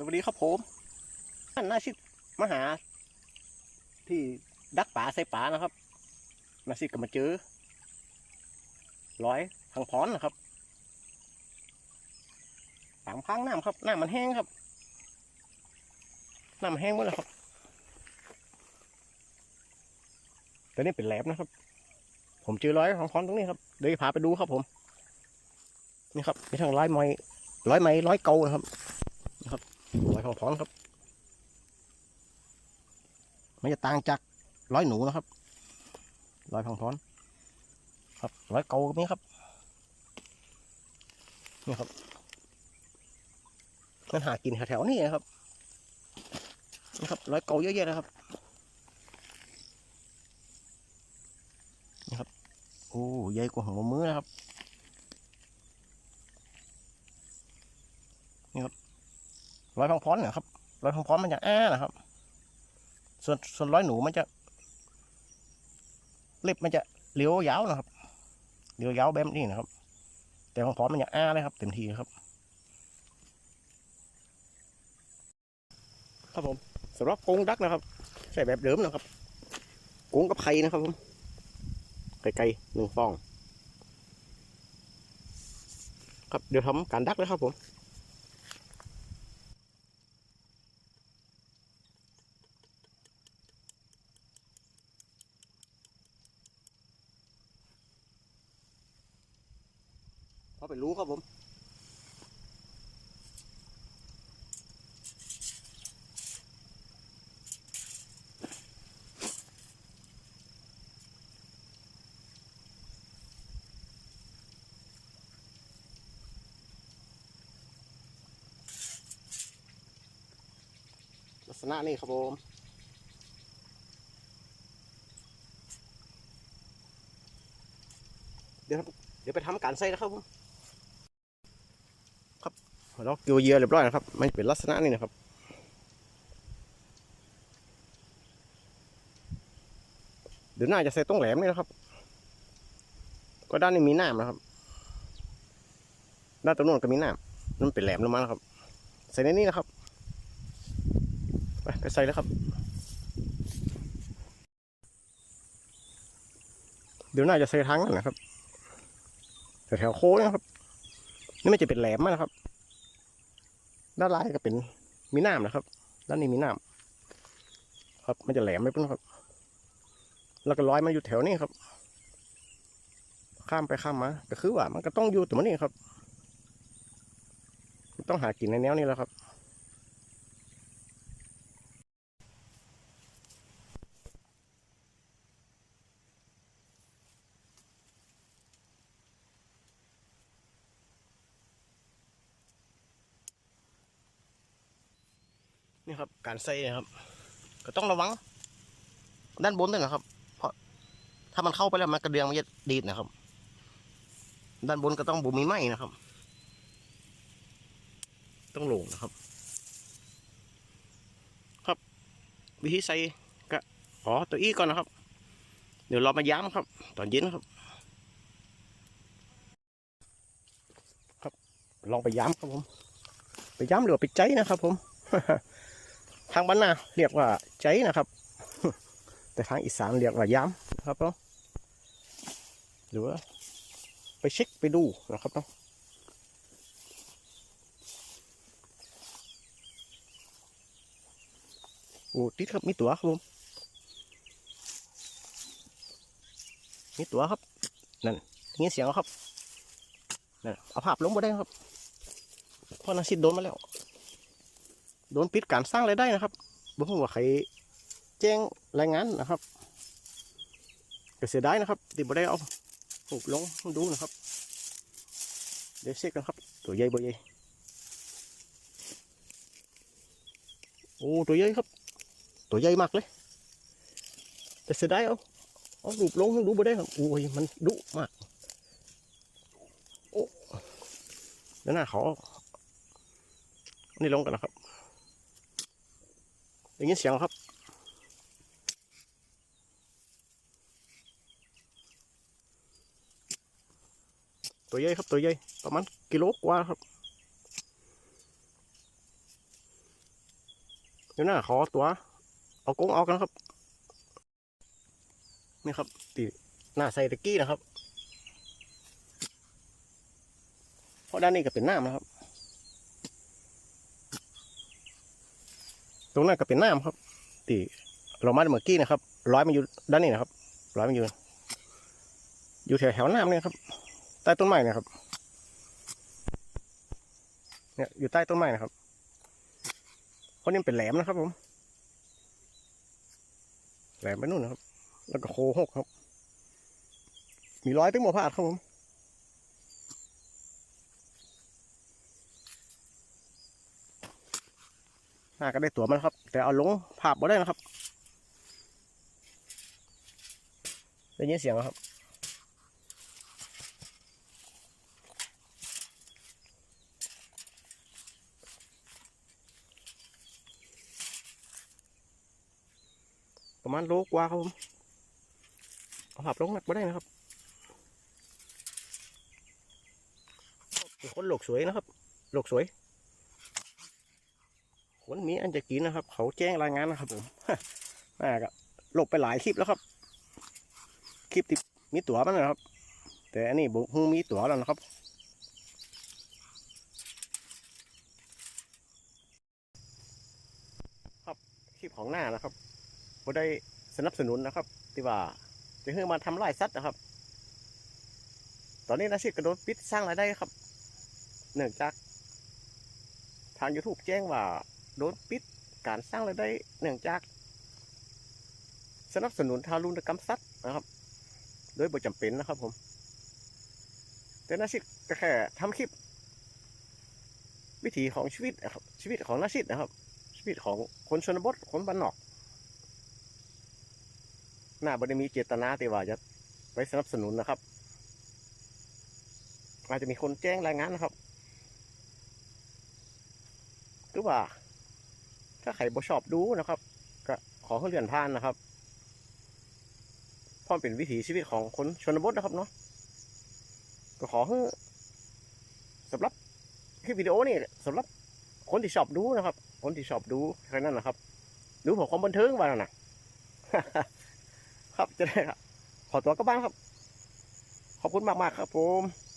สวัสดีครับผมท่านนาชิตมาหา ที่ดักป่าใส่ป่านะครับนาชิตก็มาเจอร้อยทางพรนะครับปางพังน้ำครับน้ำมันแห้งครับน้ำมันแห้งหมดแล้วครับแต่นี่เป็นแหลมนะครับ ผมเจอร้อยทางพรตรงนี้ครับเดี๋ยวพาไปดูครับผมนี่ครับมีทั้งร้อยไม้ร้อยไม้ร้อยเกานะครับ ร้อยทองพรครับ ไมันจะต่างจากร้อยหนูนะครับร้อยทองพรครับร้อยเกาก็มีครับนี่ครับมันหากินแถวๆนี้นะครับนี่ครับร้อยเกาเยอะแยะนะครับนี่ครับโอ้ใหญ่กว่าหัวมือนะครับนี่คร้ ร้อยพังพรเนี่ยครับร้อยพังพรมันจะอ้านะครับ ส่วนส่วนร้อยหนูมันจะเล็บมันจะเลี้ยวยาวนะครับเลี้ยวยาวแบบนี้นะครับ แต่พังพรมันจะอ้าเลยครับ เต็มทีครับครับผมสำหรับกงดักนะครับ ใส่แบบเดิมนะครับกงกับไข่นะครับผมไก่ไก่หนึ่งฟอง ครับเดี๋ยวทำการดักเลยครับผม เขาไปรู้ครับผมลักษณะนี้ครับผมเดี๋ยวเดี๋ยวไปทำการใส่นะครับผม เราเกี่ยวเยื่อเรียบร้อยนะครับ มันเป็นลักษณะนี้นะครับเดี๋ยวหน้าจะใส่ตรงแหลมนี่นะครับ ก็ด้านนี้มีหน้านะครับ ด้านตรงโน้นก็มีหน้ามันเป็นแหลมลงมานะครับ ใส่ในนี้นะครับ ไปไปใส่แล้วครับ เดี๋ยวหน้าจะใส่ทางนั้นนะครับแถวโค้งนะครับ นี่มันจะเป็นแหลมมากนะครับ ด้านล่างก็เป็นมีน้ำนะครับ ด้านนี้มีน้ำครับ มันจะแหลมไม่เป็นครับ แล้วก็ลอยมาอยู่แถวนี้ครับ ข้ามไปข้ามมาก็คือว่ามันก็ต้องอยู่ตรงนี้ครับ ต้องหากินในแนวนี้แล้วครับ นี่ครับ การใส่นะครับ ก็ต้องระวัง ด้านบนด้วยนะครับ เพราะถ้ามันเข้าไปแล้วมันกระเดืองมันจะดีดนะครับ ด้านบนก็ต้องบุมีไหมนะครับ ต้องโหลงนะครับ ครับ วิธีใส่ก็อ๋อตัวอี้ก่อนนะครับ เดี๋ยวเรามาย้ำครับ ตอนเย็นครับ ครับ ลองไปย้ำครับผม ไปย้ำหรือไปใจนะครับผม ทางบ้านนาเรียกว่าใจนะครับ แต่ทางอีสานเรียกว่าย้ำนะครับเนาะหรือว่าไปเช็คไปดูนะครับเนาะโอ้ติดครับมีตัวครับผมมีตัวครับนั่นได้ยเสียงครับนั่นเอาภาพลงมาได้ครับเพราะนาซิดโดนมาแล้ว โดนปิดการสร้างรายได้นะครับบ่ฮู้ว่าใครแจ้งรายงานนะครับก็เสียดายนะครับที่บ่ได้เอารูปลงดูนะครับ เดี๋ยวเช็คกันครับ ตัวใหญ่บ่ใหญ่โอ้ตัวใหญ่ครับ ตัวใหญ่มากเลย แต่เสียดายเอาเอารูปลงดูบ่ได้ครับโอ้ยมันดุมากโอ้แล้วน่าเขออันนี่ลงกันนะครับ ได้ยินเสียงครับ ตัวใหญ่ครับตัวใหญ่ประมาณกิโลกว่าครับเดี๋ยวหน้าขอตัว เอากงออกกันครับ นี่ครับตีหน้าใส่ตะกี้นะครับ เพราะด้านนี้ก็เป็นน้ำนะครับ ตรงนั้นก็เป็นน้ำครับตีเรามาเมื่อกี้นะครับร้อยมันอยู่ด้านนี้นะครับร้อยมันอยู่ อยู่แถวแถวน้ำเนี่ยครับ ใต้ต้นไม้นี่ยครับ เนี่ยอยู่ใต้ต้นไม้นะครับเพราะนี่นเป็นแหลมนะครับ ผม แหลมไปนู่นนะครับ แล้วก็โคหกครับ มีร้อยตึ้งหมอพาดครับผม น่าก็ได้ตัวมันครับ แต่เอาลงภาพบ่ได้นะครับได้ยินเสียงครับประมาณโลกว่าครับผม เอาภาพลงหนักบ่ได้นะครับเป็นคนโลกสวยนะครับโลกสวย คนมีอันจะกินนะครับ เขาแจ้งรายงานนะครับผมน่าก็ลบไปหลายคลิปแล้วครับ คลิปที่มีตั๋วมันนะครับ แต่อันนี้บุคงมีตั๋วแล้วนะครับครับคลิปของหน้านะครับผมได้สนับสนุนนะครับที่ว่าจะให้มาทำลายสัตว์นะครับ ตอนนี้นาชิตกระโดดปิดสร้างรายได้ครับ เนื่องจากทาง YouTube แจ้งว่า โดนปิดการสร้างรายได้เนื่องจาก สนับสนุนทารุณกรรมสัตว์นะครับ โดยบ่จำเป็นนะครับผม แต่นาชิตก็แค่ทำคลิป วิถีของชีวิตนะครับชีวิตของนาชิตนะครับ ชีวิตของคนชนบทคนบ้านนอกหน้าบ่ได้มีเจตนาแต่ว่าจะไปสนับสนุนนะครับ อาจจะมีคนแจ้งรายงานนะครับหรือว่า ถ้าใครบ่ชอบดูนะครับ ก็ขอให้เลื่อนผ่านนะครับเพราะมันเป็นวิถีชีวิตของคนชนบทนะครับเนาะก็ขอให้สำหรับคลิปวิดีโอนี่สำหรับคนที่ชอบดูนะครับ คนที่ชอบดูแค่นั้นนะครับ ดูเพื่อความบันเทิงว่าน่ะครับจะได้ครับขอตัวกลับบ้านครับ ขอบคุณมากๆครับผม